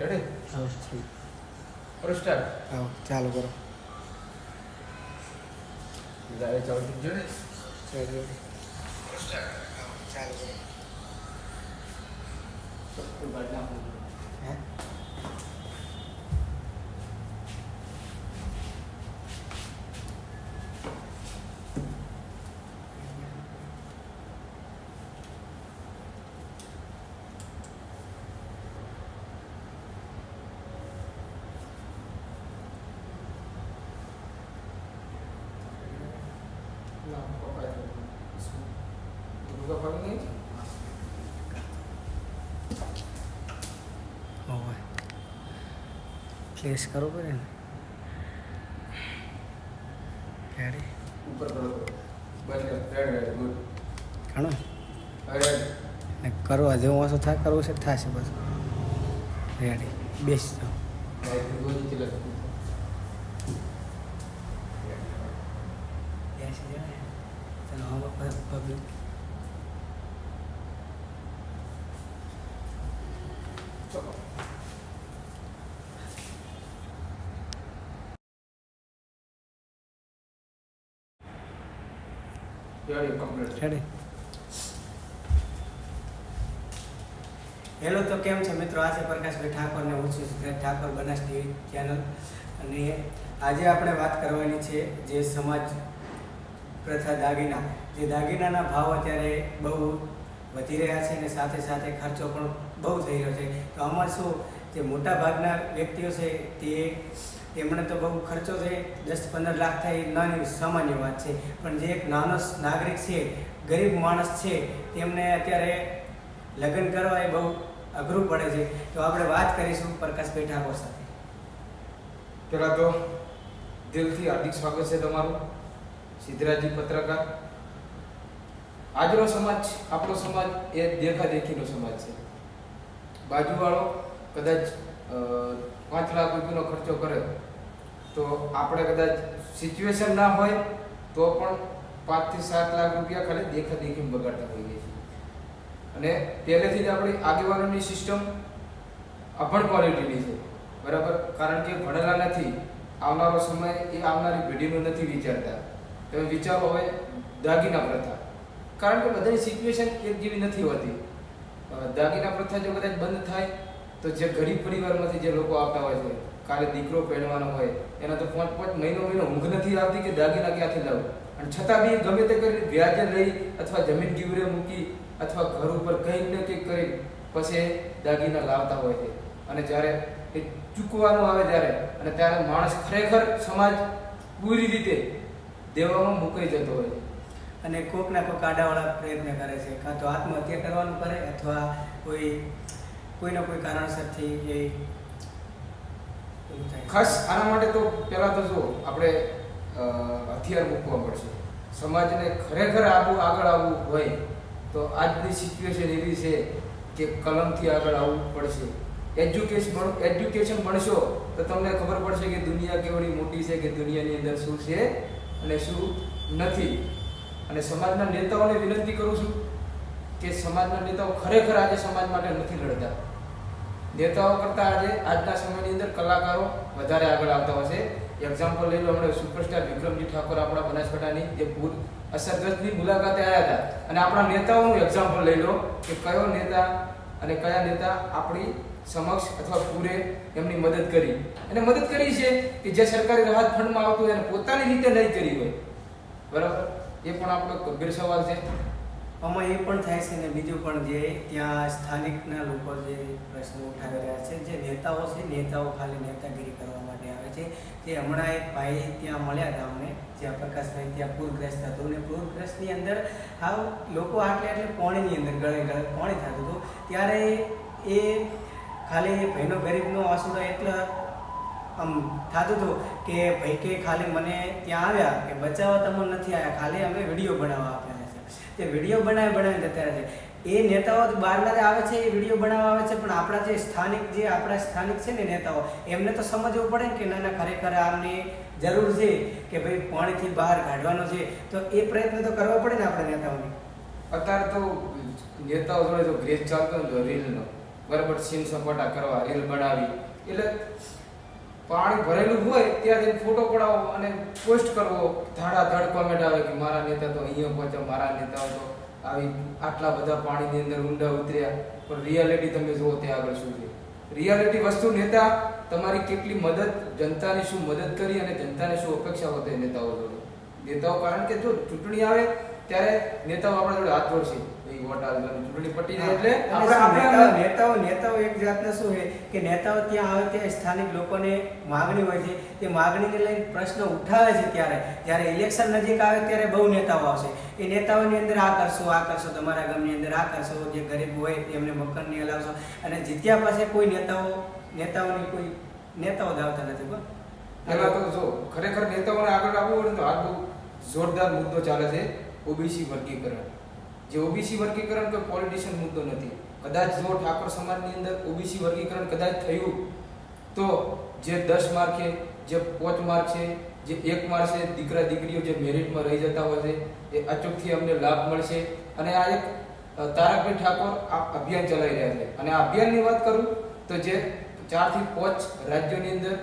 Ready. કરો start હા ચાલુ કરો. ગાડી ચાલુ જો ને ચાલુ કરો. ચાલુ કરો હે હોવે પ્લેસ કરવું પડે ને રેડી ઉપર કરો ગુડ ઘણો ને કરવા જેવું ઓછું થાય કરવું છે થશે બસ રેડી બેસી જાઓ પબ્લિક ચલો રેડી હેલો, તો કેમ છે મિત્રો? આ છે પ્રકાશભાઈ ઠાકોર ને હું છું સિદ્ધાર્થ ઠાકોર, બનાસ ટીવી ચેનલ. અને આજે આપણે વાત કરવાની છે જે સમાજ પ્રથા દાગીના. જે દાગીનાના ભાવ અત્યારે બહુ વધી રહ્યા છે અને સાથે સાથે ખર્ચો પણ બહુ થઈ રહ્યો છે. તો આમાં શું? જે મોટા ભાગના વ્યક્તિઓ છે તે એમણે તો બહુ ખર્ચો છે. દસ પંદર લાખ થાય નાની સામાન્ય વાત છે. પણ જે એક નાનો નાગરિક છે ગરીબ માણસ છે, તેમને અત્યારે લગ્ન કરવા એ બહુ અઘરું પડે છે. તો આપણે વાત કરીશું પ્રકાશભાઈ ઠાકોર સાથે. પહેલાં તો દિલથી હાર્દિક સ્વાગત છે તમારું સિદ્ધરાજી પત્રકાર. આજનો સમાજ, આપણો સમાજ એ દેખાદેખીનો સમાજ છે. બાજુવાળો કદાચ પાંચ લાખ રૂપિયાનો ખર્ચો કરે, તો આપણે કદાચ સિચ્યુએશન ના હોય, તો પણ પાંચથી સાત લાખ રૂપિયા ખાલી દેખાદેખી બગાડતા હોઈએ છીએ. અને પહેલેથી જ આપણી આગેવાનોની સિસ્ટમ અભણ ક્વોલિટીની છે. બરાબર? કારણ કે ભણેલા નથી, આવનારો સમય એ આવનારી પેઢીનું નથી વિચારતા. તમે વિચારો હવે દાગીના પ્રથા. કારણ કે બધાની સિચ્યુએશન એક જેવી નથી હોતી. દાગીના પ્રથા જો કદાચ બંધ થાય, તો જે ગરીબ પરિવારમાંથી જે લોકો આવતા હોય છે, કાલે દીકરો પહેરવાનો હોય, એના તો પાંચ પાંચ મહિનો મહિનો ઊંઘ નથી આવતી કે દાગીના ક્યાંથી લાવું? અને છતાં બી ગમે તે કરીને વ્યાજે લઈ અથવા જમીન ગીવરે મૂકી અથવા ઘર ઉપર કંઈક ને કંઈક કરી પછી દાગીના લાવતા હોય છે. અને જ્યારે એ ચૂકવાનું આવે ત્યારે અને ત્યારે માણસ ખરેખર સમાજ પૂરી રીતે દેવામાં મુકાઈ જતો હોય છે. અને કોક ના કોક આડાવાળા પ્રયત્ન કરે છે. કાં તો આત્મહત્યા કરવાનું કરે અથવા કોઈ કોઈના કોઈ કારણસરથી એ. ખાસ આના માટે તો પહેલાં તો જો આપણે હથિયાર મૂકવા પડશે સમાજને ખરેખર આવું આગળ આવવું હોય તો આજની સિચ્યુએશન એવી છે કે કલમથી આગળ આવવું પડશે. એજ્યુકેશન એજ્યુકેશન ભણશો તો તમને ખબર પડશે કે દુનિયા કેવડી મોટી છે કે દુનિયાની અંદર શું છે અને શું નથી. અને સમાજના નેતાઓને વિનંતી કરું છું કે સમાજના નેતાઓ ખરેખર આજે સમાજ માટે નથી લડતા. નેતાઓ કરતા આજે આજના સમયની અંદર કલાકારો વધારે આગળ આવતા હોય છે. એક્ઝામ્પલ લઈ લો, હમણાં સુપરસ્ટાર વિક્રમજી ઠાકોર આપણા બનાસકાંઠાની, જે ભૂત અસરગ્રસ્તની મુલાકાતે આવ્યા હતા. અને આપણા નેતાઓનું એક્ઝામ્પલ લઈ લો, કે કયો નેતા અને કયા નેતા આપણી સમક્ષ અથવા પૂરે એમની મદદ કરી. અને મદદ કરી છે કે જે સરકારી રાહત ફંડમાં આવતું હોય એને પોતાની રીતે નહીં કરી હોય. બરાબર? એ પણ આપણો ગંભીર સવાલ છે. આમાં એ પણ થાય છે ને બીજું પણ જે ત્યાં સ્થાનિકના લોકો જે પ્રશ્નો ઉઠાવી રહ્યા છે, જે નેતાઓ છે, નેતાઓ ખાલી નેતાગીરી કરવા માટે આવે છે. જે હમણાં એક ભાઈ ત્યાં મળ્યા હતા અમને જ્યાં પ્રકાશભાઈ ત્યાં પૂરગ્રસ્ત હતું ને પૂરગ્રસ્તની અંદર હાવ લોકો આટલે આટલે પોણીની અંદર ગળે ગળે પોણી થતું હતું. ત્યારે એ ખાલી એ ભાઈનો ગરીબનો આંસુડો એટલો આમ થતું હતું કે ભાઈ કે ખાલી મને ત્યાં આવ્યા કે બચાવવા તમને નથી આવ્યા, ખાલી અમે વીડિયો બનાવવા આપેલા તે વીડિયો બનાવી બનાવીને જતા રહે છે. એ નેતાઓ બહારના આવે છે, એ વીડિયો બનાવવા આવે છે, પણ આપણા જે સ્થાનિક, જે આપણા સ્થાનિક છે ને નેતાઓ, એમને તો સમજવું પડે ને કે ના ના, ખરેખર આમને જરૂર છે કે ભાઈ પાણીથી બહાર કાઢવાનો છે. તો એ પ્રયત્ન તો કરવો પડે ને આપણે નેતાઓને. અત્યારે તો નેતાઓ જોડે જો ગ્રેસ ચાલતો હોય તો રીલનો. બરાબર, સીન સપાટા કરવા, રીલ બનાવી. એટલે પાણી ભરેલું હોય ત્યાં ફોટો પડાવો અને પોસ્ટ કરવો. ધાડાધડ કોમેન્ટ આવે કે મારા નેતા તો અહીંયા પહોંચ્યા, મારા નેતાઓ તો આવી આટલા બધા પાણીની અંદર ઊંડા ઉતર્યા. પણ રિયાલિટી તમે જુઓ ત્યાં આગળ શું છે. રિયાલિટી વસ્તુ નેતા, તમારી કેટલી મદદ, જનતાની શું મદદ કરી અને જનતાને શું અપેક્ષા હોતી નેતાઓ જોડે? નેતાઓ કારણ કે જો ચૂંટણી આવે ત્યારે નેતાઓ આપણા જોડે હાથ જોડશે. એ વોટ આપવાની ચૂંટણી પટી એટલે આપણે નેતાઓ નેતાઓ નેતાઓ એક જાતના શું છે કે નેતાઓ ત્યાં આવે ત્યાં સ્થાનિક લોકોને માગણી હોય છે. તે માગણીને લઈને પ્રશ્ન ઉઠાવે છે ત્યારે. જ્યારે ઇલેક્શન નજીક આવે ત્યારે બહુ નેતાઓ આવશે. એ નેતાઓની અંદર આ કરશો આ કરશો તમારા ગામની અંદર આ કરશો જે ગરીબ હોય એમને મકાનની હલાવશો અને જીત્યા પાસે કોઈ નેતાઓ નેતાઓની કોઈ નેતાઓ ધાવતા નથી બસ પહેલા તો જો ખરેખર નેતાઓને આગળ આવવું હોય તો બહુ જોરદાર મુદ્દો ચાલે છે ઓબીસી વર્ગીકરણ. જે ઓબીસી વર્ગીકરણ કોઈ પોલિટિશિયન મુદ્દો નથી. કદાચ જો ઠાકોર સમાજની અંદર ઓબીસી વર્ગીકરણ કદાચ થયું, તો જે દસ માર્કે જે પાંચ માર્ક છે, જે એક માર્ક છે, દીકરા દીકરીઓ જે મેરિટમાં રહી જતા હોય છે, એ અચૂકથી અમને લાભ મળશે. અને આ એક તારકભાઈ ઠાકોર આ અભિયાન ચલાવી રહ્યા છે. અને આ અભિયાનની વાત કરું, તો જે ચારથી પાંચ રાજ્યોની અંદર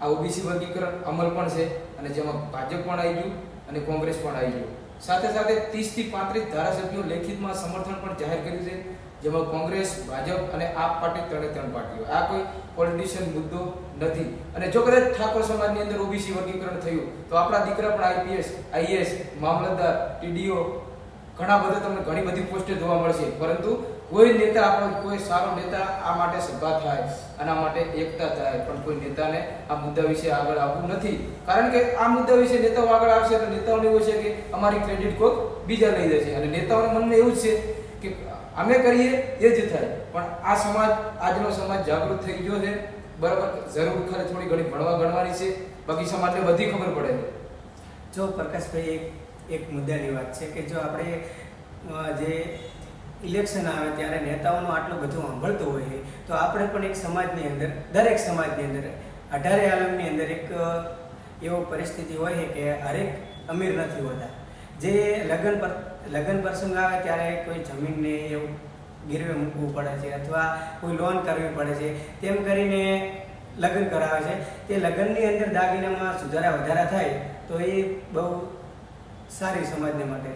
આ ઓબીસી વર્ગીકરણ અમલ પણ છે. અને જેમાં ભાજપ પણ આવી ગયું. અને કોંગ્રેસ પણ આવી ગયો. સાથે સાથે ત્રીસથી પાંત્રીસ ધારાસભ્યો લેખિતમાં સમર્થન પણ જાહેર કર્યું છે, જેમાં કોંગ્રેસ, ભાજપ અને આપ પાર્ટી ત્રણે ત્રણ પાર્ટીઓ. આ કોઈ પોલિટિશિયન મુદ્દો નથી. અને જો કદાચ ઠાકોર સમાજની અંદર ઓબીસી વર્ગીકરણ થયું, તો આપણા દીકરા પણ આઈપીએસ આઈએસ મામલતદાર, ટીડીઓ, ઘણા બધા તમને ઘણી બધી પોસ્ટે જોવા મળશે. પરંતુ કોઈ નેતા આપણો કોઈ સારો નેતા આ માટે સભા થાય આના માટે એકતા થાય, પણ કોઈ નેતાને આ મુદ્દા વિશે આગળ આવવું નથી. કારણ કે આ મુદ્દા વિશે નેતાઓ આગળ આવશે તો નેતાઓને એવું છે કે અમારી ક્રેડિટ કોક બીજા લઈ જશે અને નેતાઓના મનમાં એવું છે કે અમે કરીએ એ જ થાય. પણ આ સમાજ, આજનો સમાજ જાગૃત થઈ ગયો છે. બરાબર? જરૂર ખરે થોડી ઘણી ભણવા ગણવાની છે. બાકી સમાજને બધી ખબર પડે જો પ્રકાશભાઈ, એક એક મુદ્દાની વાત છે કે જો આપણે જે ઇલેક્શન આવે ત્યારે નેતાઓનું આટલું બધું સાંભળતું હોય તો આપણે પણ એક સમાજની અંદર, દરેક સમાજની અંદર, અઢારે આલમની અંદર એક એવો પરિસ્થિતિ હોય છે કે હરેક અમીર નથી હોતા. જે લગ્ન પર, લગ્ન પ્રસંગ આવે ત્યારે કોઈ જમીનને એવું ગીરવે મૂકવું પડે છે અથવા કોઈ લોન કરવી પડે છે. તેમ કરીને લગ્ન કરાવે છે. તે લગ્નની અંદર દાગીનામાં સુધારા વધારા થાય તો એ બહુ સારી સમાજને માટે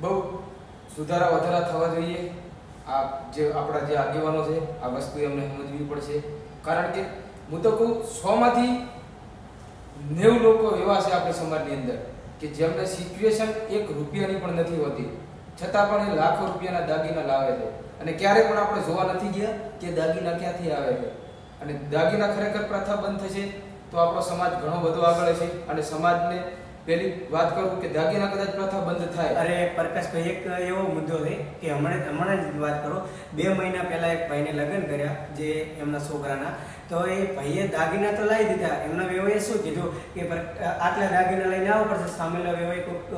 બહુ સુધારા વધારા થવા જોઈએ. આ જે આપણા જે આગેવાનો છે, આ વસ્તુ એમને સમજવી પડશે. કારણ કે હું તો કહું, સોમાંથી નેવું લોકો એવા છે આપણા સમાજની અંદર કે જેમને સિચ્યુએશન એક રૂપિયાની પણ નથી હોતી. છતાં પણ એ લાખો રૂપિયાના દાગીના લાવે છે. અને ક્યારે પણ આપણે જોવા નથી ગયા કે દાગીના ક્યાંથી આવે છે. અને દાગીના ખરેખર પ્રથા બંધ થશે તો આપણો સમાજ ઘણો બધો આગળ છે અને સમાજને પેલી વાત કરું કે દાગીના કદાચ પ્રથા બંધ થાય. અરે પ્રકાશભાઈ, એક એવો મુદ્દો છે કે હમણાં હમણાં જ વાત કરો. બે મહિના પહેલા એક ભાઈને લગ્ન કર્યા જે એમના છોકરાના. તો એ ભાઈએ દાગીના તો લાવી દીધા. એમના વેવાએ શું કીધું કે આટલા દાગીના લઈને આવવા પડશે. સામેલા વેવાએ કોઈક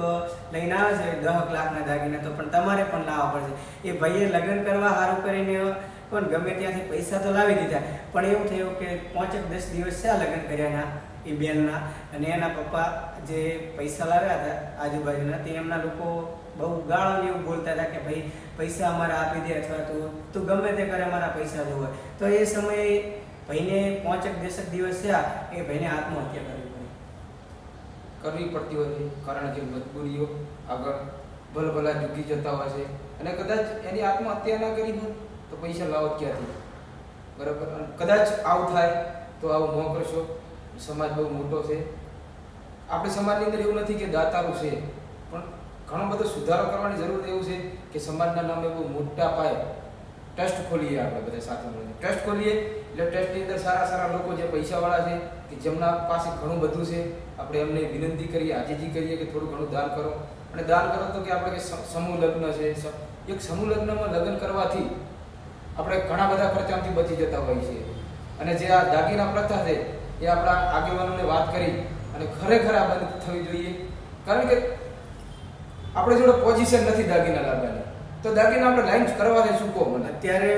લઈને આવે છે. દસ લાખના દાગીના તો પણ તમારે પણ લાવવા પડશે. એ ભાઈએ લગ્ન કરવા સારું કરીને પણ ગમે ત્યાંથી પૈસા તો લાવી દીધા. પણ એવું થયું કે પાંચેક દસ દિવસ છે લગ્ન કર્યાના એ બેનના અને એના પપ્પા જે પૈસા લાવ્યા હતા આજુબાજુના, તે એમના લોકો બહુ ગાળો એવું બોલતા હતા કે ભાઈ, પૈસા અમારા આપી દે અથવા તો તું ગમે તે કરે અમારા પૈસા જોવે. તો એ સમયે ભાઈને પાંચેક દેશક દિવસ થયા એ ભાઈને આત્મહત્યા પડી. કરવી પડતી હોય કારણ કે મજબૂરીઓ આગળ ભલભલા ઝૂકી જતા હોય છે. અને કદાચ એની આત્મહત્યા ના કરી હોય તો પૈસા લાવો ક્યાંથી? બરાબર? કદાચ આવું થાય, તો આવું ન કરશો. સમાજ બહુ મોટો છે. આપણે સમાજની અંદર એવું નથી કે દાતારું છે, પણ ઘણો બધો સુધારો કરવાની જરૂર એવું છે કે સમાજના નામે બહુ મોટા પાયે ટ્રસ્ટ ખોલીએ આપણે બધા સાથે મળીને. ટ્રસ્ટ ખોલીએ એટલે ટ્રસ્ટની અંદર સારા સારા લોકો જે પૈસાવાળા છે, કે જેમના પાસે ઘણું બધું છે, આપણે એમને વિનંતી કરીએ, આજીજી કરીએ કે થોડું ઘણું દાન કરો. અને દાન કરો તો કે આપણે સમૂહ લગ્ન છે એક સમૂહ લગ્નમાં લગ્ન કરવાથી આપણે ઘણા બધા ખર્ચામાંથી બચી જતા હોઈએ છીએ. અને જે આ દાગીના પ્રથા છે, એ આપણા આગેવાનોને વાત કરી અને ખરેખર આ બંધ થવી જોઈએ. કારણ કે આપણે જોડે પોઝિશન નથી દાગીના લાવવાની. તો દાગીના આપણે લાઈન કરવા છે શું કહો મને? અત્યારે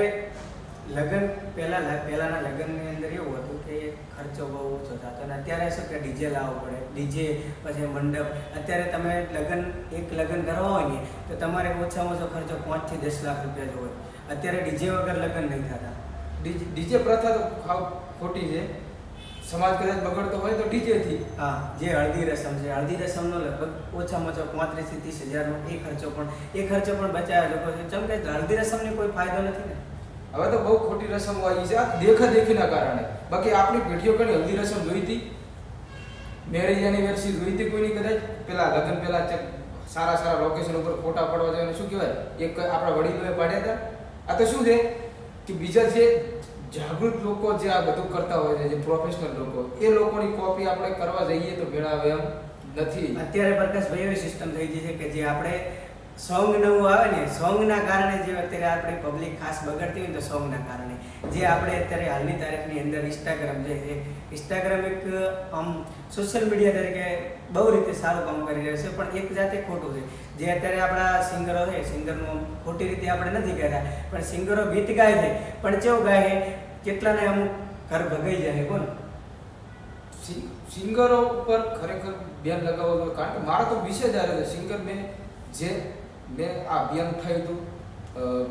લગ્ન પહેલા પહેલાના લગ્નની અંદર એવું હતું કે ખર્ચો બહુ ઓછો થતો અને અત્યારે શું કે ડીજે લાવવો પડે. ડીજે પછી મંડપ. અત્યારે તમે લગ્ન એક લગ્ન કરવા હોય ને તો તમારે ઓછામાં ઓછો ખર્ચો પાંચથી દસ લાખ રૂપિયા જો હોય. અત્યારે ડીજે વગર લગ્ન નહીં થતા. ડીજે ડીજે પ્રથા તો ખાવ ખોટી છે. સમાજ કદાચ બગડતો હોય તો ડીજેથી હા. જે હળદી રસમ છે. હળદી રસમનો લગભગ ઓછામાં ઓછો પાંત્રીસથી ત્રીસ હજારનો એ ખર્ચો પણ એ ખર્ચો પણ બચાવ્યા લોકો છે. ચમ કે હળદી રસમને કોઈ ફાયદો નથી ને? હવે તો બહુ ખોટી રસમ હોય છે. આ દેખા દેખીના કારણે. બાકી આપણી પેઢીઓ કઈ અડધી રસમ જોઈ હતી. મેરેજ એનિવર્સરી જોઈ હતી કોઈની કદાચ? પેલા લગ્ન પેલા સારા સારા લોકેશન ઉપર ફોટા પડવા જાય શું કહેવાય? એક આપણા વડીલોએ પાડ્યા હતા. આ તો શું છે? કે બીજા જે જાગૃત લોકો જે આ બધું કરતા હોય છે, જે પ્રોફેશનલ લોકો, એ લોકોની કોપી આપણે કરવા જઈએ તો મેળાવે એમ નથી. અત્યારે પ્રકાશભાઈ એવી સિસ્ટમ થઈ ગઈ છે કે જે આપણે સોંગ નવું આવે ને સોંગના કારણે જે અત્યારે આપણે પબ્લિક ખાસ બગડતી હોય તો સોંગના કારણે. જે આપણે અત્યારે હાલની તારીખની અંદર ઇન્સ્ટાગ્રામ જે છે ઇન્સ્ટાગ્રામ એક, આમ સોશિયલ મીડિયા તરીકે બહુ રીતે સારું કામ કરી રહ્યું છે, પણ એક જાતે ખોટું છે. જે અત્યારે આપણા સિંગરો છે, સિંગરનું ખોટી રીતે આપણે નથી કહેતા, પણ સિંગરો ગીત ગાય છે. પણ કેવું ગાય છે? કેટલાને અમુક ઘર ભગાઈ જાય પણ સિંગરો ઉપર ખરેખર બેન લગાવવો જોઈએ. કારણ કે મારા તો વિશે જ આવે સિંગર મેં જે મેં આ અભિયાન થયું હતું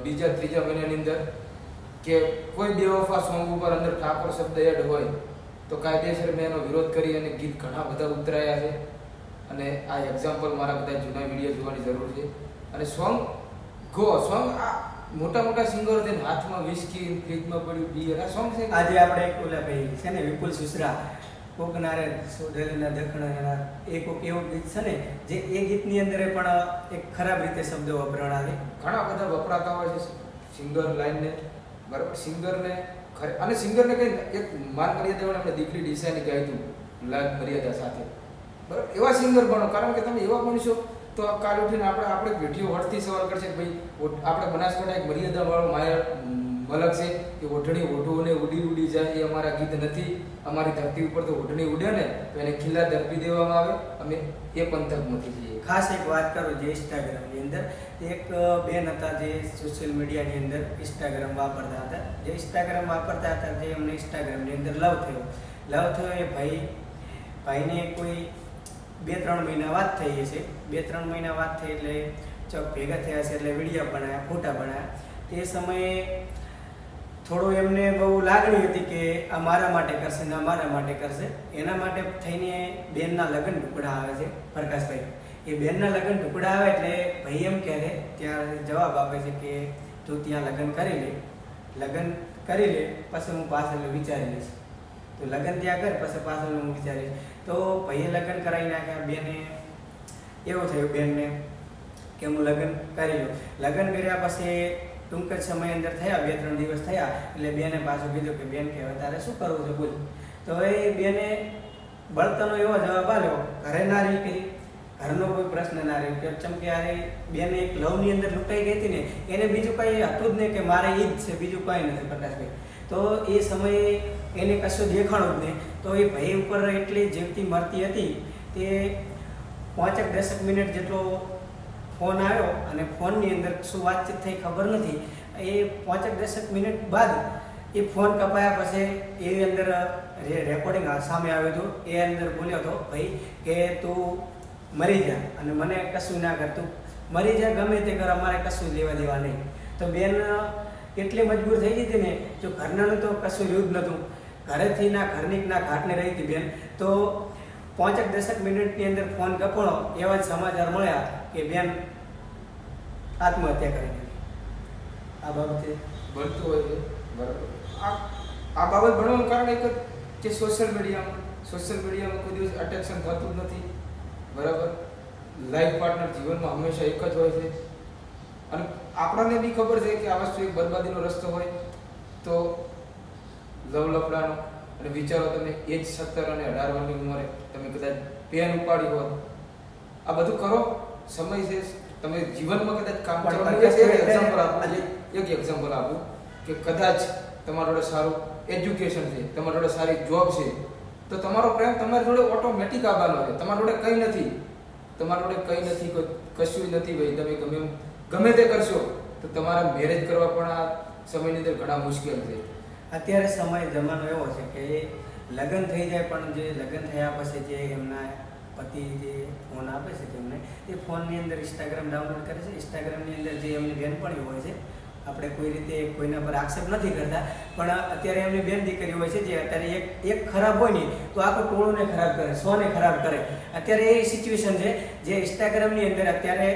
બીજા, ત્રીજા મહિનાની અંદર, કે કોઈ બેવફા સોંગ ઉપર અંદર ઠાકોર શબ્દ એડ હોય, તો કાયદેસર મેં એનો વિરોધ કરી અને ગીત ઘણા બધા ઉતરાયા છે. અને આ એક્ઝામ્પલ મારા બધા જૂના વીડિયો જોવાની જરૂર છે. અને સોંગ, ગો, સોંગ આ મોટા મોટા સિંગરો છે હાથમાં વિસ્કી ફ્રીજમાં પડ્યું બિયર આ સોંગ છે. આજે આપણે એક ઓલા ભાઈ છે ને વિપુલ સુસરા કોકનારે સોઢેલીના દખણાના એ કોક એવું ગીત છે ને જે એ ગીતની અંદર પણ એક ખરાબ રીતે શબ્દો વપરાણા છે. ઘણા બધા વપરાતા હોય છે સિંગર લાઈનને બરાબર? સિંગરને ખરે અને સિંગરને કંઈ એક માન મર્યાદા આપણે દીકરી ડિસાઈન ગાયું હતું લાગ મર્યાદા સાથે. બરાબર? એવા સિંગર બનો કારણ કે તમે એવા બનશો તો આ કાલ ઉઠીને આપણે આપણે વીડિયો વળતી સવાલ કરશે કે ભાઈ આપણે બનાસકાંઠા એક મર્યાદાવાળો માયર માયા મલક છે કે ઓઢણી ઓઢોને ઉડી ઉડી જાય એ અમારા ગીત નથી. અમારી ધરતી ઉપર તો ઓઢણી ઉડે ને, તો એને ખિલ્લા ધરપી દેવામાં આવે. અમે એ પંથકમાંથી જઈએ. ખાસ એક વાત કરું જે ઇન્સ્ટાગ્રામની અંદર. એક બેન હતા જે સોશિયલ મીડિયાની અંદર ઇન્સ્ટાગ્રામ વાપરતા હતા. જે ઇન્સ્ટાગ્રામ વાપરતા હતા જે એમને ઇન્સ્ટાગ્રામની અંદર લવ થયો. લવ થયો એ ભાઈ ભાઈને કોઈ બે ત્રણ મહિના વાત થઈ હશે. બે ત્રણ મહિના વાત થઈ એટલે ચોક ભેગા થયા છે એટલે વીડિયો બનાવ્યા ફોટા બનાવ્યા તે સમયે થોડું એમને બહુ લાગણી હતી કે આ મારા માટે કરશે ને મારા માટે કરશે. એના માટે થઈને બેનના લગ્ન ટુકડા આવે છે, પ્રકાશભાઈ. એ બેનના લગ્ન ટુકડા આવે એટલે ભાઈ એમ કહે ત્યારે ત્યાં જવાબ આપે છે કે તું ત્યાં લગ્ન કરી લે. લગ્ન કરી લે, પછી હું પાછળ વિચારી લઈશ. તો લગ્ન ત્યાં કર, પછી પાછળ હું વિચારીશ તો ભાઈએ લગ્ન કરાવી નાખ્યા બેને. એવું થયું બેનને કે હું લગ્ન કરી લઉં. લગ્ન કર્યા પછી ટૂંક જ સમય અંદર થયા, બે ત્રણ દિવસ થયા, એટલે બેને પાછું કીધું કે બેન કે હવે તારે શું કરવું છે બોલ. તો એ બેને બળતણનો એવો જવાબ આવ્યો ઘરે ના રહી કરી ઘરનો કોઈ પ્રશ્ન ના રહ્યો. કે ચમ કે અરે બેને એક લવની અંદર લૂંટાઈ ગઈ હતી ને, એને બીજું કંઈ હતું જ નહીં કે મારે એ જ છે, બીજું કંઈ નથી પ્રકાશભાઈ. તો એ સમયે એને કશું દેખાણું જ નહીં. તો એ ભાઈ ઉપર એટલી જીવતી મરતી હતી તે પાંચેક દસક મિનિટ જેટલો ફોન આવ્યો અને ફોનની અંદર શું વાતચીત થઈ ખબર નથી. એ પાંચેક દસક મિનિટ બાદ એ ફોન કપાયા પછી એ અંદર જે રેકોર્ડિંગ સામે આવ્યું હતું. એ અંદર બોલ્યો હતો, ભાઈ, કે તું મરી જા અને મને કશું ના કરતું મરી જા, ગમે તે કર, અમારે કશું લેવા દેવા નહીં. તો બેન એટલી મજબૂર થઈ ગઈ હતી ને, જો ઘરનાનું તો કશું જ નહોતું. ઘરેથી ના, ઘરની ના, ઘાટને રહી હતી બેન. તો પાંચેક દસેક મિનિટની અંદર ફોન કપાણો એવા જ સમાચાર મળ્યા કે બેન આત્મહત્યા કરી આ બાબતે? બનતું હોય છે, બરાબર. આ બાબત ભણવાનું કારણ એક જ કે સોશિયલ મીડિયામાં સોશિયલ મીડિયામાં કોઈ દિવસ અટેક્શન થતું નથી. બરાબર? લાઈફ પાર્ટનર જીવનમાં હંમેશા એક જ હોય છે. અને આપણને બી ખબર છે કે આ વસ્તુ એક બરબાદીનો રસ્તો હોય. તો લવ લફડાનો અને વિચારો તમે એ જ સત્તર અને અઢાર વર્ષની ઉંમરે તમે કદાચ પેન ઉપાડી હોત. આ બધું કરો. સમય છે. તમે જીવનમાં કદાચ કામ કરવાનું એક એક્ઝામ્પલ આપું. એક એક્ઝામ્પલ આપું કે કદાચ તમારા જોડે સારું એજ્યુકેશન છે તમારા જોડે સારી જોબ છે તો તમારો પ્રેમ તમારી જોડે ઓટોમેટિક આવવાનો છે. તમારા જોડે કંઈ નથી. તમારા જોડે કંઈ નથી કશું નથી ભાઈ. તમે ગમે ગમે તે કરશો તો તમારા મેરેજ કરવા પણ આ સમયની અંદર ઘણા મુશ્કેલ છે. અત્યારે સમય જમાનો એવો છે કે લગ્ન થઈ જાય, પણ જે લગ્ન થયા પછી જે એમના પતિ જે ફોન આપે છે તેમને એ ફોનની અંદર ઇન્સ્ટાગ્રામ ડાઉનલોડ કરે છે. ઇન્સ્ટાગ્રામની અંદર જે એમની બહેનપણી હોય છે, આપણે કોઈ રીતે કોઈના પર આક્ષેપ નથી કરતા, પણ અત્યારે એમની બેન દીકરી હોય છે જે અત્યારે એક એક ખરાબ હોય ને, તો આખું ટોળુંને ખરાબ કરે, સોને ખરાબ કરે. અત્યારે એ સિચ્યુએશન છે જે ઇન્સ્ટાગ્રામની અંદર અત્યારે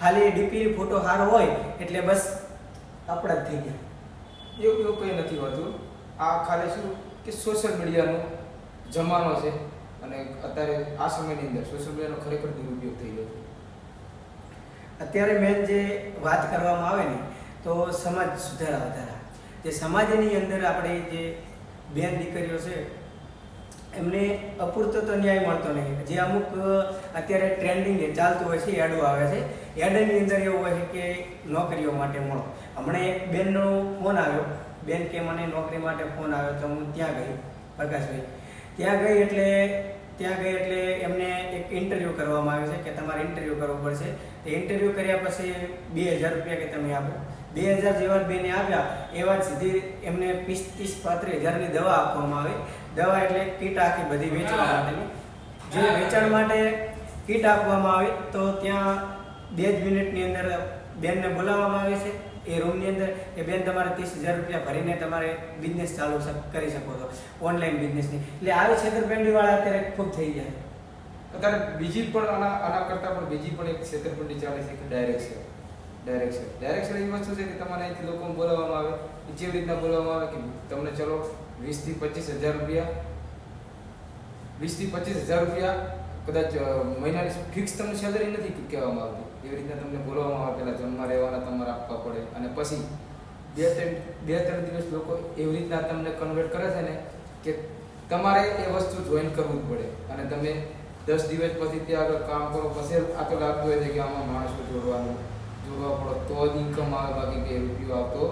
ખાલી ડીપી ફોટો સારો હોય, એટલે બસ આપણા જ થઈ ગયા. એવું એવું કંઈ નથી હોતું. આ ખાલી શું કે સોશિયલ મીડિયાનો જમાનો છે અને અત્યારે આ સમયની અંદર સોશિયલ મીડિયાનો ખરેખર દુરુપયોગ થઈ ગયો અત્યારે મેન જે વાત કરવામાં આવે ને, તો સમાજ સુધારા વધારા. જે સમાજની અંદર આપણે જે બેન દીકરીઓ છે એમને અપૂરતો તો ન્યાય મળતો નહીં. જે અમુક અત્યારે ટ્રેન્ડિંગ જે ચાલતું હોય છે એડો આવે છે. એડની અંદર એવું હોય છે કે નોકરીઓ માટે મળો હમણાં એક બેનનો ફોન આવ્યો. બેન કે મને નોકરી માટે ફોન આવ્યો તો હું ત્યાં ગઈ, પ્રકાશભાઈ. ત્યાં ગઈ એટલે, ત્યાં ગઈ એટલે એમને એક ઇન્ટરવ્યૂ કરવામાં આવ્યો છે કે તમારે ઇન્ટરવ્યૂ કરવો પડશે. તે ઇન્ટરવ્યૂ કર્યા પછી બે હજાર રૂપિયા કે તમે આપો. બે હજાર જેવા બેને આપ્યા એવા જ સીધી એમને પિસ્તીસ પાંત્રીસ હજારની દવા આપવામાં આવી. દવા એટલે કીટ આખી બધી વેચવા માટેની. જે વેચાણ માટે કીટ આપવામાં આવી તો ત્યાં બે જ મિનિટની અંદર બેનને બોલાવવામાં આવે છે. એ રૂમની અંદર કે બેન તમારે ત્રીસ હજાર રૂપિયા ભરીને તમારે બિઝનેસ ચાલુ કરી શકો છો. ઓનલાઈન બિઝનેસની એટલે આવી છેતરપિંડીવાળા અત્યારે ખૂબ થઈ ગયા અત્યારે બીજી પણ આના આના કરતાં પણ બીજી પણ એક છેતરપિંડી ચાલે છે કે ડાયરેક્શન ડાયરેક્શન ડાયરેક્શન એવી વસ્તુ છે કે તમારે અહીંથી લોકોને બોલાવવામાં આવે જેવી રીતના બોલાવવામાં આવે કે તમને ચલો વીસથી પચીસ હજાર રૂપિયા, વીસથી પચીસ હજાર રૂપિયા કદાચ મહિનાની ફિક્સ તમને સેલરી નથી કહેવામાં આવતી. એવી રીતના તમને બોલાવવામાં આવે પહેલાં જમવા રહેવાના તમારે આપવા પડે. અને પછી બે ત્રણ બે ત્રણ દિવસ લોકો એવી રીતના તમને કન્વર્ટ કરે છે ને કે તમારે એ વસ્તુ જોઈન કરવું જ પડે. અને તમે દસ દિવસ પછી ત્યાં આગળ કામ કરો, પછી આ તો લાગતું હોય છે કે આમાં માણસો જોડવાનું જોડવા પડે તો જ ઇન્કમ આવે બાકી બે રૂપિયો આવતો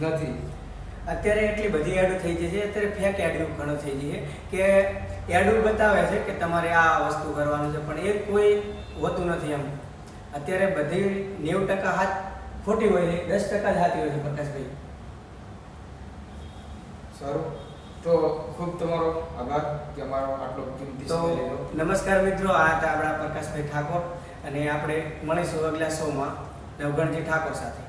નથી. અત્યારે એટલી બધી એડો થઈ ગઈ છે અત્યારે ફેક એડો ઘણો થઈ ગઈ છે કે એડો બતાવે છે કે તમારે આ વસ્તુ કરવાનું છે પણ એ કોઈ હોતું નથી એમ. અત્યારે બધી નેવું ટકા હાથ ખોટી હોય છે દસ ટકા જ હાથી હોય છે પ્રકાશભાઈ. સારું. તો ખૂબ તમારો આભાર કે અમારો આટલો કિંમતી તો નમસ્કાર મિત્રો આ હતા આપણા પ્રકાશભાઈ ઠાકોર. અને આપણે મળીશું અગલા શોમાં. નવગણજી ઠાકોર સાથે.